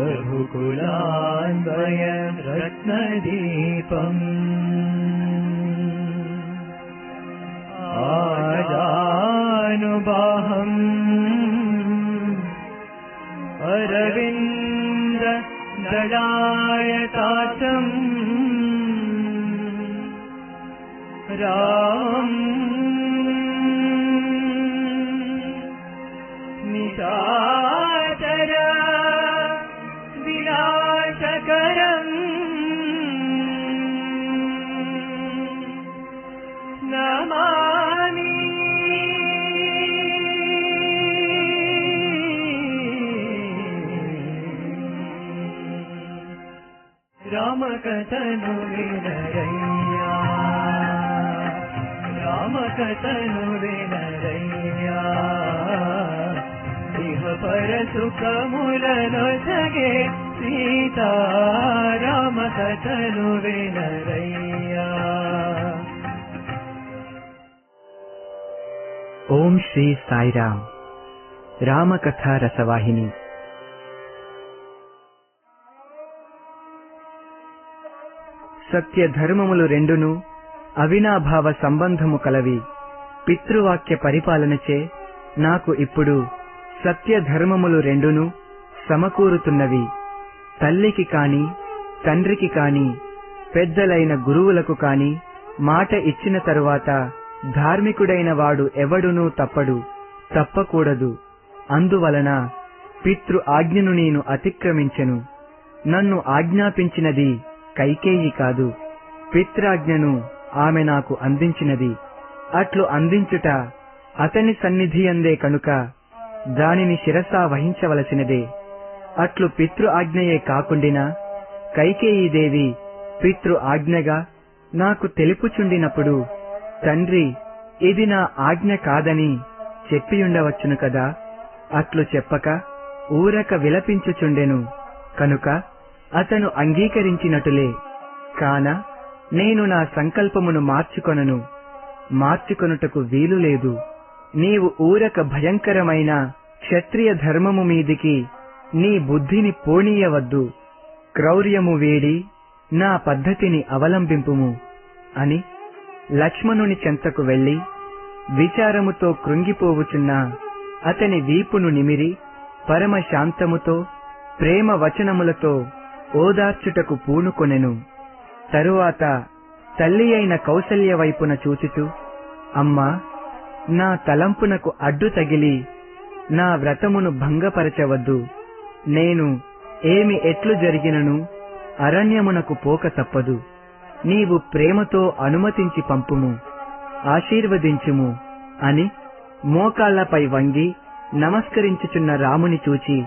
रघुकुलान्वय रत्नदीपम्। आजानुबाहम्। अरविन्द दलायताचम् राम రామకథను వినరయ్యా రామకథను వినరయ్యా ఇహ పర సుఖములను సగే సీతా రామకథను వినరయ్యా ఓం శ్రీ సాయిరామ్ రామకథ రసవాహిని సత్య ధర్మములు రెండును అవినాభావ సంబంధము కలవి. పితృవాక్య పరిపాలనచే నాకు ఇప్పుడు సత్య ధర్మములు రెండును సమకూరుతున్నవి. తల్లికి కాని తండ్రికి కాని పెద్దలైన గురువులకు కాని మాట ఇచ్చిన తరువాత ధార్మికుడైన వాడు ఎవడునూ తప్పడు తప్పకూడదు. అందువలన పితృ ఆజ్ఞను నేను అతిక్రమించెను. నన్ను ఆజ్ఞాపించినది కైకేయి కాదు. పిత్రాజ్ఞను ఆమె నాకు అందించినది. అట్లు అందించుట అతని సన్నిధి అందే కనుక దానిని శిరసా వహించవలసినదే. అట్లు పితృ ఆజ్ఞయే కాకుండినా కైకేయీదేవి పితృ ఆజ్ఞగా నాకు తెలుపుచుండినప్పుడు తండ్రి ఇది నా ఆజ్ఞ కాదని చెప్పియుండవచ్చును కదా? అట్లు చెప్పక ఊరక విలపించుచుండెను. కనుక అతను అంగీకరించినటులే. కాన నేను నా సంకల్పమును మార్చుకొనను. మార్చుకొనుటకు వీలు లేదు. నీవు ఊరక భయంకరమైన క్షత్రియ ధర్మము మీదికి నీ బుద్ధిని పోనీయవద్దు. క్రౌర్యము వేడి నా పద్ధతిని అవలంబింపుము. అని లక్ష్మణుని చెంతకు వెళ్ళి విచారముతో కృంగిపోవుచున్న అతని వీపును నిమిరి పరమశాంతముతో ప్రేమ వచనములతో ఓదార్చుటకు పూనుకొనెను. తరువాత తల్లి అయిన కౌసల్య వైపున చూచుచూ అమ్మా నా తలంపునకు అడ్డు తగిలి నా వ్రతమును భంగపరచవద్దు. నేను ఏమి ఎట్లు జరిగినను అరణ్యమునకు పోక తప్పదు. నీవు ప్రేమతో అనుమతించి పంపుము ఆశీర్వదించుము అని మోకాళ్ళపై వంగి నమస్కరించుచున్న రాముని చూచి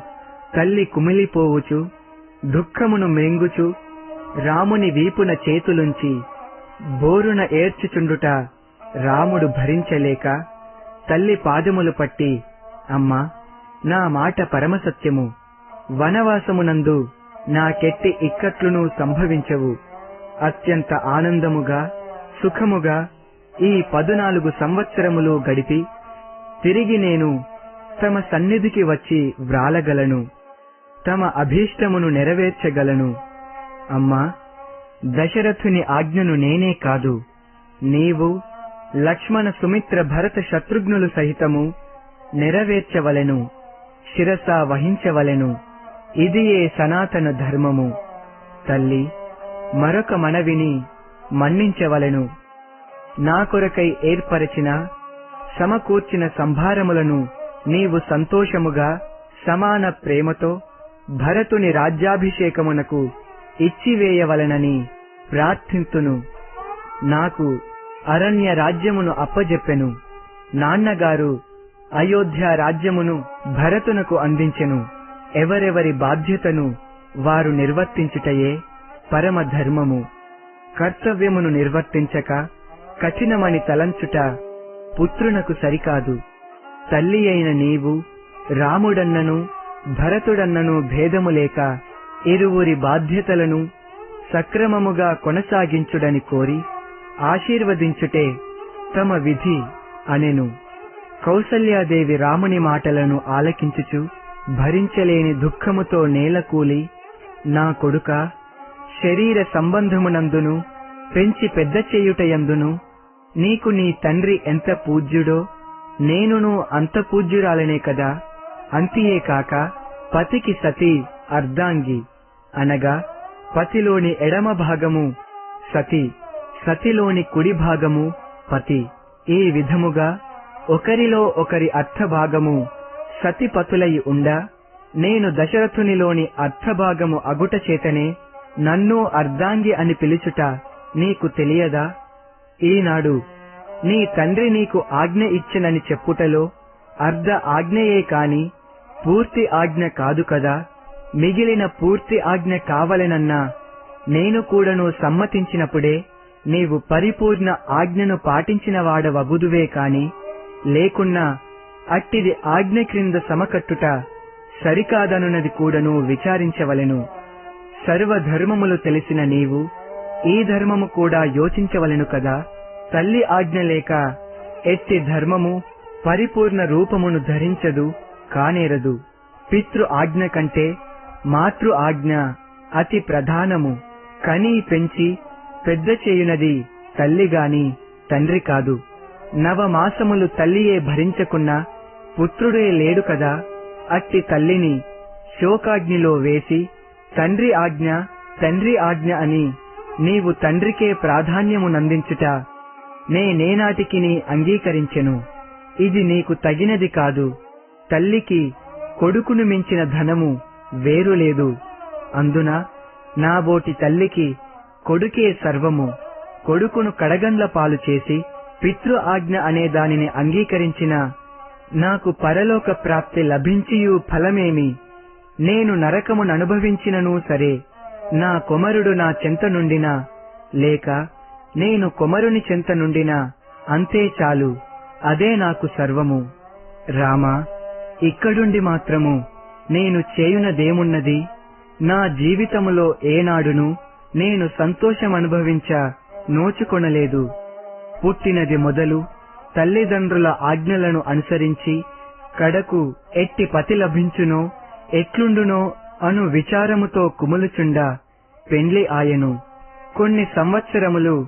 తల్లి కుమిలిపోవుచు దుఃఖమును మ్రింగుచు రాముని వీపున చేతులుంచి బోరున ఏడ్చుచుండుట రాముడు భరించలేక తల్లి పాదములు పట్టి అమ్మా నా మాట పరమసత్యము. వనవాసమునందు నాకెట్టి ఇక్కట్లును సంభవించవు. అత్యంత ఆనందముగా సుఖముగా ఈ పదునాలుగు సంవత్సరములు గడిపి తిరిగి నేను తమ సన్నిధికి వచ్చి వ్రాలగలను. తమ అభీష్టమును నెరవేర్చగలను. అమ్మా దశరథుని ఆజ్ఞను నేనే కాదు. నీవు లక్ష్మణ సుమిత్ర భరత శత్రుఘ్నులు సహితము నెరవేర్చవలెను శిరస వహించవలెను. ఇదియే సనాతన ధర్మము? తల్లి మరొక మనవిని మన్నించవలెను. నా కొరకై ఏర్పరచిన సమకూర్చిన సంభారములను నీవు సంతోషముగా సమాన ప్రేమతో భరతుని రాజ్యాభిషేకమునకు ఇచ్చివేయవలెనని ప్రార్థింతును. నాకు అరణ్య రాజ్యమును అప్పజెప్పెను. నాన్నగారు అయోధ్య రాజ్యమును భరతునకు అందించెను. ఎవరెవరి బాధ్యతను వారు నిర్వర్తించుటయే పరమ ధర్మము కర్తవ్యమును నిర్వర్తించక కఠినమని తలంచుట పుత్రునకు సరికాదు. తల్లి అయిన నీవు రాముడన్నను భరతుడన్నను భేదము లేక ఇరువురి బాధ్యతలను సక్రమముగా కొనసాగించుడని కోరి ఆశీర్వదించుటే తమ విధి అనెను. కౌసల్యాదేవి రాముని మాటలను ఆలకించుచు భరించలేని దుఃఖముతో నేలకూలి నా కొడుక శరీర సంబంధమునందును పెంచి పెద్ద చేయుటయందును నీకు నీ తండ్రి ఎంత పూజ్యుడో నేనును అంత పూజ్యురాలనే కదా. అంతియే కాక పతికి సతి అర్ధాంగి. అనగా పతిలోని ఎడమ భాగము సతి సతిలోని కుడి భాగము పతి. ఈ విధముగా ఒకరిలో ఒకరి అర్థభాగము సతిపతులై ఉండా నేను దశరథునిలోని అర్థభాగము అగుట చేతనే నన్ను అర్ధాంగి అని పిలుచుట నీకు తెలియదా? ఈనాడు నీ తండ్రి నీకు ఆజ్ఞ ఇచ్చినని చెప్పుటలో అర్ధ ఆజ్ఞయే కాని పూర్తి ఆజ్ఞ కాదు కదా? మిగిలిన పూర్తి ఆజ్ఞ కావలెనన్నా నేను కూడాను సమ్మతించినప్పుడే నీవు పరిపూర్ణ ఆజ్ఞను పాటించిన వాడవగుదువే కాని లేకున్నా అట్టిది ఆజ్ఞ క్రింద సమకట్టుట సరికాదనున్నది కూడాను విచారించవలెను. సర్వధర్మములు తెలిసిన నీవు ఈ ధర్మము కూడా యోచించవలెను కదా? తల్లి ఆజ్ఞ లేక ఎట్టి ధర్మము పరిపూర్ణ రూపమును ధరించదు కానేరదు. పితృ ఆజ్ఞ కంటే మాతృ ఆజ్ఞ అతి ప్రధానము. కని పెంచి పెద్ద చేయునది తల్లి గాని తండ్రి కాదు. నవమాసములు తల్లియే భరించకున్నా పుత్రుడే లేడు కదా. అట్టి తల్లిని శోకాగ్నిలో వేసి తండ్రి ఆజ్ఞ తండ్రి ఆజ్ఞ అని నీవు తండ్రికే ప్రాధాన్యమునందించుట నేనేనాటికిని అంగీకరించెను. ఇది నీకు తగినది కాదు. తల్లికి కొడుకును మించిన ధనము వేరు లేదు. అందున నాబోటి తల్లికి కొడుకే సర్వము. కొడుకును కడగండ్ల పాలు చేసి పితృ ఆజ్ఞ అనే దానిని అంగీకరించిన నాకు పరలోక ప్రాప్తి లభించియు ఫలమేమి? నేను నరకమును అనుభవించిననూ సరే నా కొమరుడు నా చెంత నుండినా? లేక నేను కొమరుని చెంత నుండినా? అంతే చాలు అదే నాకు సర్వము. రామా ఇక్కడుండి మాత్రము నేను చేయునదేమున్నది? నా జీవితములో ఏనాడును నేను సంతోషమనుభవించ నోచుకొనలేదు. పుట్టినది మొదలు తల్లిదండ్రుల ఆజ్ఞలను అనుసరించి కడకు ఎట్టి పతి లభించునో ఎట్లుండునో అను విచారముతో కుములుచుండ పెండ్లి ఆయను. కొన్ని సంవత్సరములు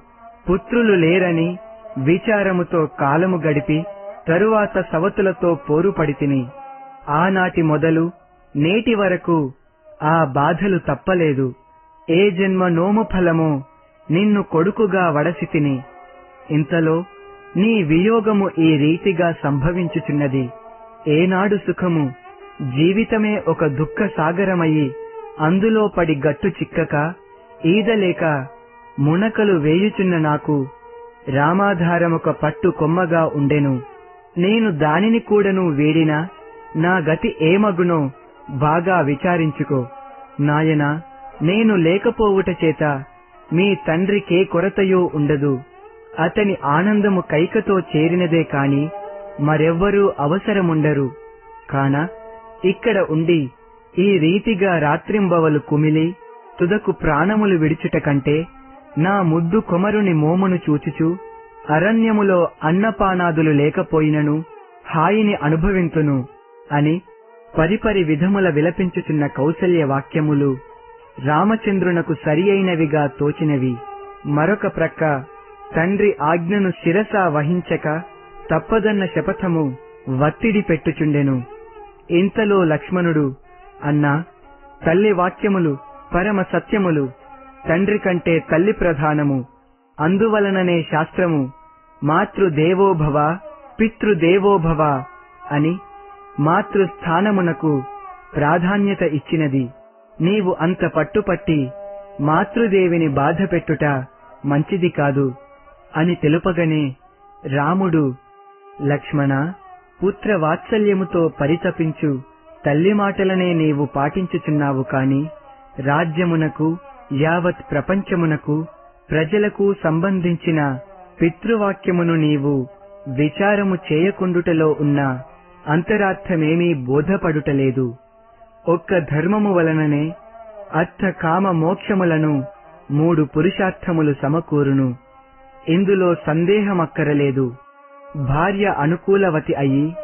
పుత్రులు లేరని విచారముతో కాలము గడిపి తరువాత సవతులతో పోరుపడితిని. ఆనాటి మొదలు నేటి వరకు ఆ బాధలు తప్పలేదు. ఏ జన్మ నోము ఫలమో నిన్ను కొడుకుగా వడసితిని ఇంతలో నీ వియోగము ఈ రీతిగా సంభవించుచున్నది. ఏనాడు సుఖము జీవితమే ఒక దుఃఖ సాగరమయ్యి అందులో పడి గట్టు చిక్కక ఈదలేక మునకలు వేయుచున్న నాకు రామాధారమొక పట్టు కొమ్మగా ఉండెను. నేను దానిని కూడాను వేడినా నా గతి ఏమగునో బాగా విచారించుకో. నాయనా నేను లేకపోవుట చేత మీ తండ్రికే కొరతయో ఉండదు. అతని ఆనందము కైకతో చేరినదే కాని మరెవ్వరూ అవసరముండరు. కాన ఇక్కడ ఉండి ఈ రీతిగా రాత్రింబవలు కుమిలి తుదకు ప్రాణములు విడుచుట కంటే నా ముద్దు కొమరుని మోమును చూచుచు అరణ్యములో అన్నపానాదులు లేకపోయినను హాయిని అనుభవింతును. అని పరిపరి విధముల విలపించుచున్న కౌసల్య వాక్యములు రామచంద్రునకు సరియైనవిగా తోచినవి. మరొక ప్రక్క తండ్రి ఆజ్ఞను శిరస వహించక తప్పదన్న శపథము వత్తిడి పెట్టుచుండెను. ఇంతలో లక్ష్మణుడు అన్నా తల్లి వాక్యములు పరమ సత్యములు తండ్రి కంటే తల్లి ప్రధానము. అందువలననే శాస్త్రము మాతృదేవోభవ పితృదేవోభవ అని మాతృస్థానమునకు ప్రాధాన్యత ఇచ్చినది. నీవు అంత పట్టుపట్టి మాతృదేవిని బాధపెట్టుట మంచిది కాదు అని తెలుపగనే రాముడు లక్ష్మణ పుత్ర వాత్సల్యముతో పరితపించు తల్లి మాటలనే నీవు పాటించుచున్నావు కాని రాజ్యమునకు యావత్ ప్రపంచమునకు ప్రజలకు సంబంధించిన పితృవాక్యమును నీవు విచారము చేయకుండుటలో ఉన్న అంతరార్థమేమీ బోధపడుటలేదు. ఒక్క ధర్మము వలననే అర్థ కామ మోక్షములను మూడు పురుషార్థములు సమకూరును. ఇందులో సందేహమక్కరలేదు. భార్య అనుకూలవతి అయి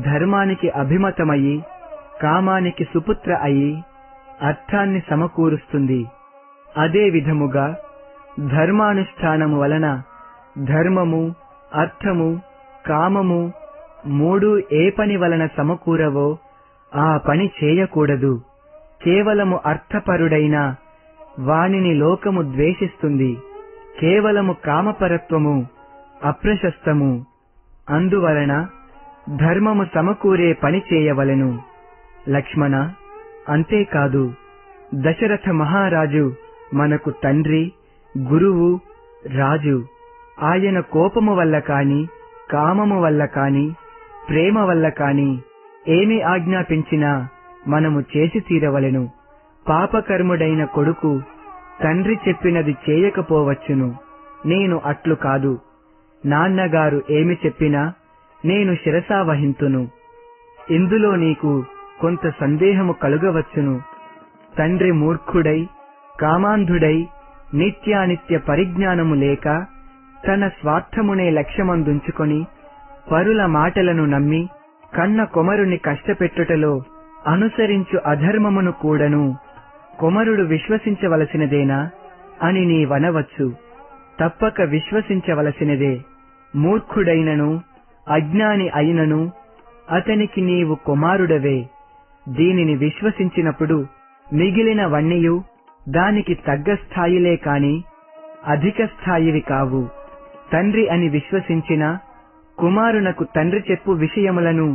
ధర్మానికి అభిమతమయి కామానికి సుపుత్ర అయి అర్థాన్ని సమకూరుస్తుంది. అదే విధముగా ధర్మానుష్ఠానము వలన ధర్మము అర్థము కామము మూడు ఏ పని వలన సమకూరవో ఆ పని చేయకూడదు. కేవలము అర్థపరుడైన వానిని లోకము ద్వేషిస్తుంది. కేవలము కామపరత్వము అప్రశస్తము. అందువలన ధర్మము సమకూరే పని చేయవలెను. లక్ష్మణ అంతేకాదు దశరథ మహారాజు మనకు తండ్రి గురువు రాజు. ఆయన కోపము వల్ల కాని కామము వల్ల కాని ప్రేమ వల్ల కాని ఏమి ఆజ్ఞాపించినా మనము చేసి తీరవలెను. పాపకర్ముడైన కొడుకు తండ్రి చెప్పినది చేయకపోవచ్చును. నేను అట్లు కాదు. నాన్నగారు ఏమి చెప్పినా నేను శిరసావహింతును ఇందులో నీకు కొంత సందేహము కలుగవచ్చును. తండ్రి మూర్ఖుడై కామాంధుడై నిత్యానిత్య పరిజ్ఞానము లేక తన స్వార్థమునే లక్ష్యమందుంచుకొని పరుల మాటలను నమ్మి కన్న కొమరుని కష్టపెట్టుటలో అనుసరించు అధర్మమును కూడను. కొమరుడు విశ్వసించవలసినదేనా అని నీ వనవచ్చు. తప్పక విశ్వసించవలసినదే. మూర్ఖుడైనను అజ్ఞాని అయినను అతనికి నీవు కుమారుడవే. దీనిని విశ్వసించినప్పుడు మిగిలిన వన్నీయు దానికి తగ్గ స్థాయిలే కాని అధిక స్థాయివి కావు. తండ్రి అని విశ్వసించినా కుమారునకు తండ్రి చెప్పు విషయములను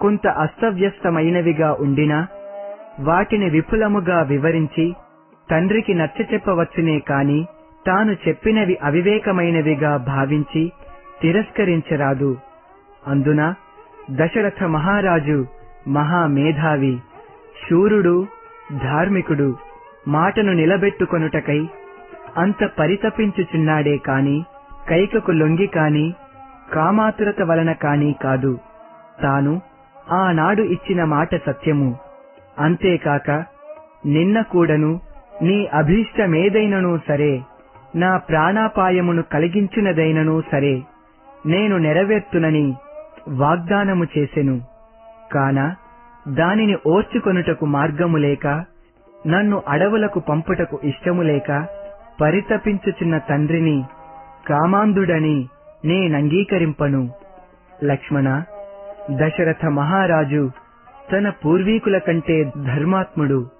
కొంత అస్తవ్యస్తమైనవిగా ఉండినా వాటిని విపులముగా వివరించి తండ్రికి నచ్చచెప్పవచ్చునే కాని తాను చెప్పినవి అవివేకమైనవిగా భావించి తిరస్కరించరాదు. అందున దశరథ మహారాజు మహామేధావి శూరుడు ధార్మికుడు మాటను నిలబెట్టుకొనుటకై అంత పరితపించుచున్నాడే కాని కైకకు లొంగి కాని కామాతురత వలన కానీ కాదు. తాను ఆనాడు ఇచ్చిన మాట సత్యము. అంతేకాక నిన్న కూడను నీ అభీష్టమేదైనను సరే నా ప్రాణాపాయమును కలిగించినదైననూ సరే నేను నెరవేర్తునని వాగ్దానము చేసెను. కాన దానిని ఓర్చుకొనుటకు మార్గము లేక నన్ను అడవులకు పంపుటకు ఇష్టము లేక పరితపించుచున్న తండ్రిని కామాంధుడని నేనంగీకరింపను. లక్ష్మణ దశరథ మహారాజు తన పూర్వీకుల కంటే ధర్మాత్ముడు.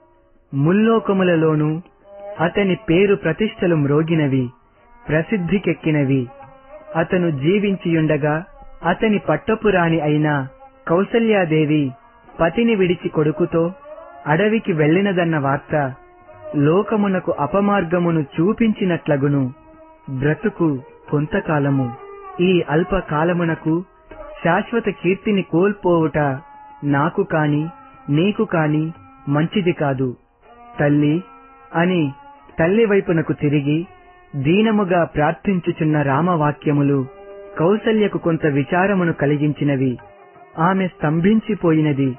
ముల్లోకములలోనూ అతని పేరు ప్రతిష్టలు మ్రోగినవి ప్రసిద్ధికెక్కినవి. అతను జీవించియుండగా అతని పట్టపురాణి అయిన కౌసల్యాదేవి పతిని విడిచి కొడుకుతో అడవికి వెళ్ళినదన్న వార్త లోకమునకు అపమార్గమును చూపించినట్లగును. బ్రతుకు కొంతకాలము. ఈ అల్పకాలమునకు శాశ్వత కీర్తిని కోల్పోవుట నాకు కాని నీకు కాని మంచిది కాదు. తల్లి అని తల్లి వైపునకు తిరిగి దీనముగా ప్రార్థించుచున్న రామవాక్యములు కౌసల్యకు కొంత విచారమును కలిగించినవి. ఆమె స్తంభించిపోయినది.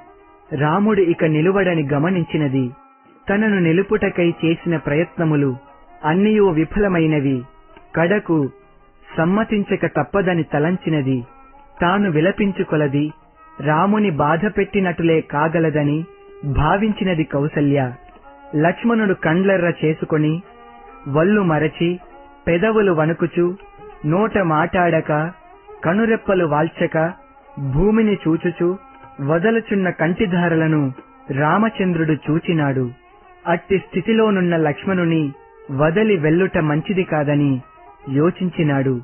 రాముడు ఇక నిలువడని గమనించినది. తనను నిలుపుటకై చేసిన ప్రయత్నములు అన్నియో విఫలమైనవి. కడకు సమ్మతించక తప్పదని తలంచినది. తాను విలపించుకొలది. రాముని బాధపెట్టినటులే కాగలదని భావించినది కౌసల్య. లక్ష్మణుడు కండ్లెర్ర చేసుకొని వల్లు మరచి పెదవులు వణుకుచు నోట మాటాడక కనురెప్పలు వాల్చక భూమిని చూచుచు వదలుచున్న కంటిధారలను రామచంద్రుడు చూచినాడు. అట్టి స్థితిలోనున్న లక్ష్మణుని వదలి వెల్లుట మంచిది కాదని యోచించినాడు.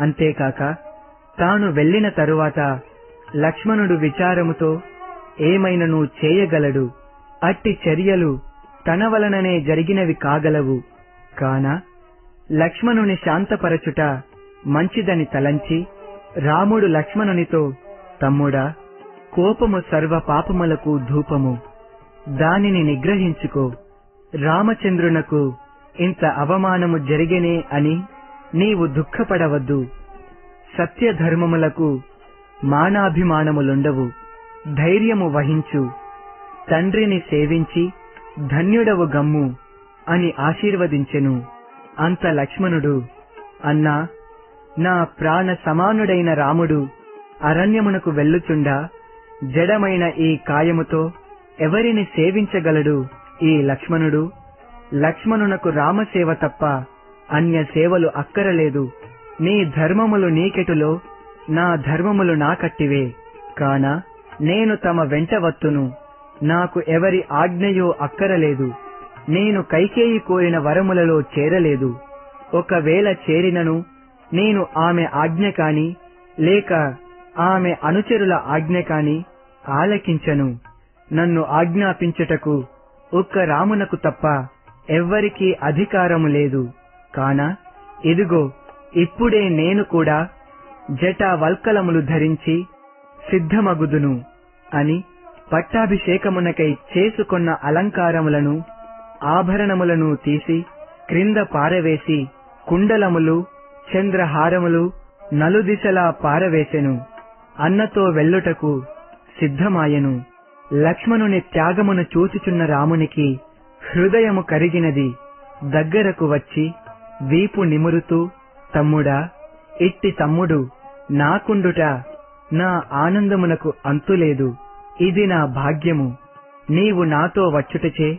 అంతేకాక తాను వెళ్ళిన తరువాత లక్ష్మణుడు విచారముతో ఏమైనను చేయగలడు? అట్టి చర్యలు తన వలననే జరిగినవి కాగలవు. కాన లక్ష్మణుని శాంతపరచుట మంచిదని తలంచి రాముడు లక్ష్మణునితో తమ్ముడా కోపము సర్వ పాపములకు ధూపము. దానిని నిగ్రహించుకో. రామచంద్రునకు ఇంత అవమానము జరిగనే అని నీవు దుఃఖపడవద్దు. సత్యధర్మములకు మానాభిమానములుండవు. ధైర్యము వహించు. తండ్రిని సేవించి ధన్యుడవు గమ్ము అని ఆశీర్వదించెను. అంత లక్ష్మణుడు. అన్నా నా ప్రాణ సమానుడైన రాముడు అరణ్యమునకు వెళ్ళుచుండా జడమైన ఈ కాయముతో ఎవరిని సేవించగలడు ఈ లక్ష్మణుడు? లక్ష్మణునకు రామసేవ తప్ప అన్య సేవలు అక్కరలేదు. నీ ధర్మములు నీకెటులో? నా ధర్మములు నాకట్టివే కాన నేను తమ వెంట వత్తును. నాకు ఎవరి ఆజ్ఞయో అక్కరలేదు. నేను కైకేయి కోరిన వరములలో చేరలేదు. ఒకవేళ చేరినను నేను ఆమె ఆజ్ఞ కాని లేక ఆమె అనుచరుల ఆజ్ఞ కాని ఆలకించను. నన్ను ఆజ్ఞాపించుటకు ఒక్క రామునకు తప్ప ఎవ్వరికీ అధికారము లేదు. కాన ఇదిగో ఇప్పుడే నేను కూడా జటా వల్కలములు ధరించి సిద్ధమగుదును అని పట్టాభిషేకమునకై చేసుకొన్న అలంకారములను ఆభరణములను తీసి క్రింద పారవేసి కుండలములు చంద్రహారములు నలుదిశలా పారవేసెను. అన్నతో వెళ్ళుటకు సిద్ధమాయెను. లక్ష్మణుని త్యాగమును చూచుచున్న రామునికి హృదయము కరిగినది దగ్గరకు వచ్చి వీపు నిమురుతూ తమ్ముడా ఇట్టి తమ్ముడు నాకుండుట నా ఆనందమునకు అంతులేదు. ఇది నా భాగ్యము. నీవు నాతో వచ్చుటచే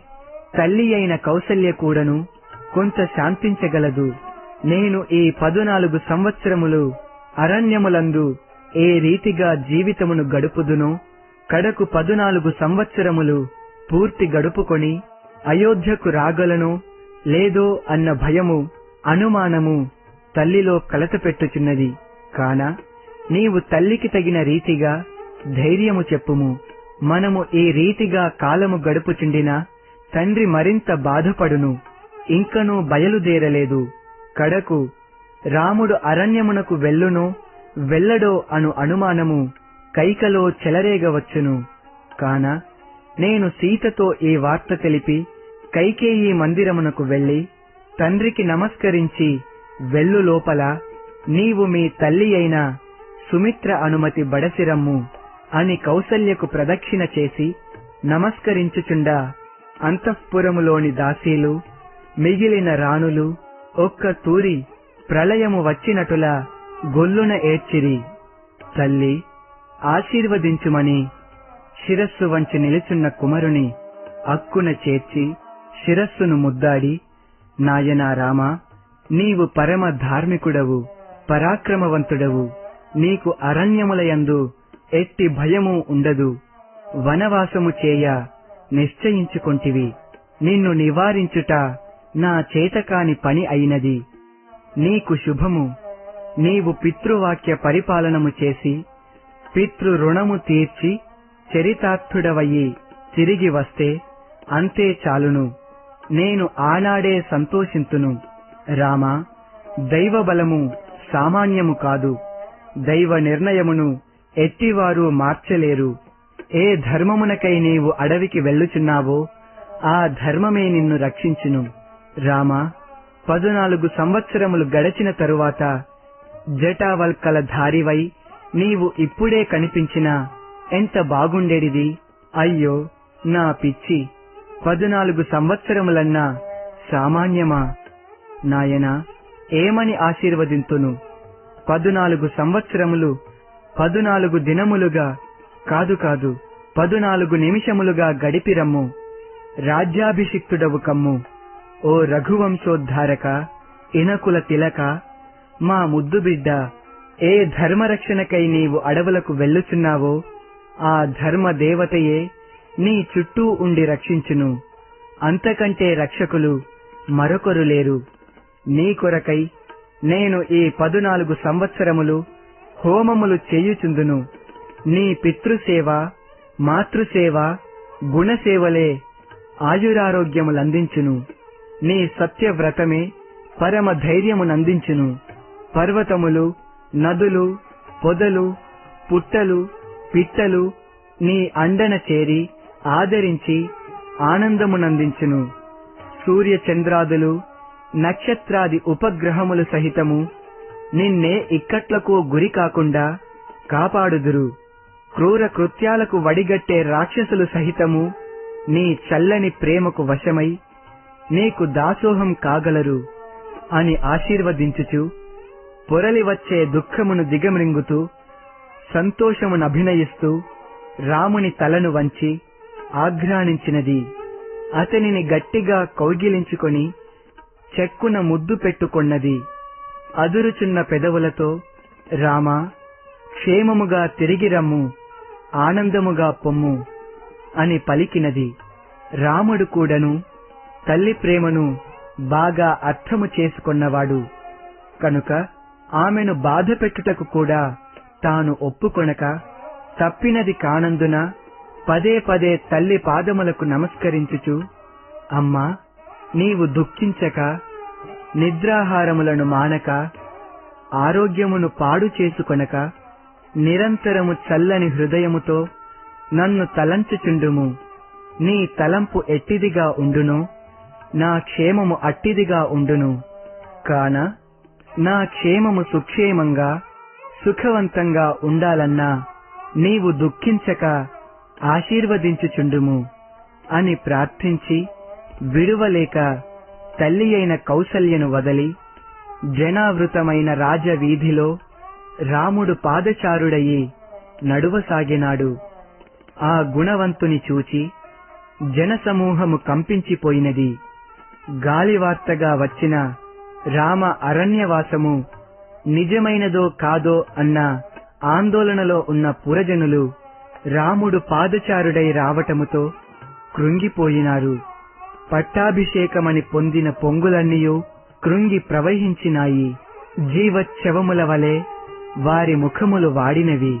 తల్లి అయిన కౌసల్య కూడాను కొంత శాంతించగలదు. నేను ఈ పదునాలుగు సంవత్సరములు అరణ్యములందు ఏ రీతిగా జీవితమును గడుపుదునో కడకు పదునాలుగు సంవత్సరములు పూర్తి గడుపుకొని అయోధ్యకు రాగలను లేదో అన్న భయము అనుమానము తల్లిలో కలత పెట్టుచున్నది. కాన నీవు తల్లికి తగిన రీతిగా ధైర్యము చెప్పుము. మనము ఈ రీతిగా కాలము గడుపుచుండినా తండ్రి మరింత బాధపడును. ఇంకనూ బయలుదేరలేదు. కడకు రాముడు అరణ్యమునకు వెళ్ళునో వెళ్ళడో అను అనుమానము కైకలో చెలరేగవచ్చును కాన నేను సీతతో ఈ వార్త తెలిపి కైకేయి మందిరమునకు వెళ్ళి తండ్రికి నమస్కరించి వెళ్ళు లోపల నీవు మీ తల్లి అయిన సుమిత్ర అనుమతి బడసిరమ్ము అని కౌసల్యకు ప్రదక్షిణ చేసి నమస్కరించుచుండా అంతఃపురములోని దాసీలు మిగిలిన రాణులు ఒక్క తూరి ప్రళయము వచ్చినటులా గొల్లున ఏడ్చిరి. తల్లి ఆశీర్వదించుమని శిరస్సు వంచి నిలుచున్న కుమరుని అక్కున చేర్చి శిరస్సును ముద్దాడి నాయనా రామా నీవు పరమ ధార్మికుడవు పరాక్రమవంతుడవు నీకు అరణ్యములయందు ఎట్టి భయము ఉండదు. వనవాసము చేయ నిశ్చయించుకొంటివి. నిన్ను నివారించుట నా చేతకాని పని అయినది. నీకు శుభము. నీవు పితృవాక్య పరిపాలనము చేసి పితృ రుణము తీర్చి చరితార్థుడవయ్యి తిరిగి వస్తే అంతే చాలును. నేను ఆనాడే సంతోషింతును. రామా దైవ బలము సామాన్యము కాదు. దైవ నిర్ణయమును ఎట్టివారు మార్చలేరు. ఏ ధర్మమునకై నీవు అడవికి వెళ్ళుచున్నావో ఆ ధర్మమే నిన్ను రక్షించును. రామా పదునాలుగు సంవత్సరములు గడచిన తరువాత జటావల్కల ధారివై నీవు ఇప్పుడే కనిపించినా ఎంత బాగుండేడిది? అయ్యో నా పిచ్చి. పదునాలుగు సంవత్సరములన్నా సామాన్యమా? నాయనా ఏమని ఆశీర్వదింతును? పదునాలుగు సంవత్సరములు పదునాలుగు దినములుగా కాదు కాదు పదునాలుగు నిమిషములుగా గడిపిరమ్ము. రాజ్యాభిషిక్తుడవు కమ్ము. ఓ రఘువంశోద్ధారక ఇనకుల తిలక మా ముద్దు బిడ్డ ఏ ధర్మరక్షణకై నీవు అడవులకు వెళ్ళుచున్నావో ఆ ధర్మ దేవతయే నీ చుట్టూ ఉండి రక్షించును. అంతకంటే రక్షకులు మరొకరు లేరు. నీ కొరకై నేను ఈ పదునాలుగు సంవత్సరములు హోమములు చేయుచుందును. నీ పితృసేవ మాతృసేవ గుణసేవలే ఆయురారోగ్యములందించును. నీ సత్యవ్రతమే పరమ ధైర్యమునందించును పర్వతములు నదులు పొదలు పుట్టలు పిట్టలు నీ అండన చేరి ఆదరించి ఆనందమునందించును. సూర్య చంద్రాదులు నక్షత్రాది ఉపగ్రహములు సహితము నిన్నే ఇక్కట్లకు గురి కాకుండా కాపాడుదురు. క్రూర కృత్యాలకు వడిగట్టే రాక్షసులు సహితము నీ చల్లని ప్రేమకు వశమై నీకు దాసోహం కాగలరు అని ఆశీర్వదించుచు పొరలి వచ్చే దుఃఖమును దిగమ్రింగుతూ సంతోషమునభినయిస్తూ రాముని తలను వంచి ఆఘ్రాణించినది. అతనిని గట్టిగా కౌగిలించుకొని చెక్కున ముద్దు పెట్టుకొన్నది. అదురుచున్న పెదవులతో రామా క్షేమముగా తిరిగి రమ్ము ఆనందముగా పొమ్ము అని పలికినది. రాముడు కూడను తల్లి ప్రేమను బాగా అర్థము చేసుకొన్నవాడు. కనుక ఆమెను బాధ పెట్టుటకు కూడా తాను ఒప్పుకొనక తప్పినది కానందున పదే పదే తల్లి పాదములకు నమస్కరించుచు అమ్మా నీవు దుఃఖించక నిద్రాహారములను మానక ఆరోగ్యమును పాడు చేసుకొనక నిరంతరము చల్లని హృదయముతో నన్ను తలంచుచుండుము. నీ తలంపు ఎట్టిదిగా ఉండును నా క్షేమము అట్టిదిగా ఉండును. కాన నా క్షేమము సుక్షేమంగా సుఖవంతంగా ఉండాలన్నా నీవు దుఃఖించక ఆశీర్వదించుచుండుము అని ప్రార్థించి విడువలేక తల్లి అయిన కౌసల్యను వదలి జనావృతమైన రాజవీధిలో రాముడు పాదచారుడయి నడువసాగినాడు. ఆ గుణవంతుని చూచి జనసమూహము కంపించిపోయినది. గాలివార్తగా వచ్చిన రామ అరణ్యవాసము నిజమైనదో కాదో అన్న ఆందోళనలో ఉన్న పురజనులు రాముడు పాదచారుడై రావటముతో కృంగిపోయినారు. పట్టాభిషేకమని పొందిన పొంగులన్నీయు కృంగి ప్రవహించినాయి. జీవచ్ఛవముల వలె వారి ముఖములు వాడినవి.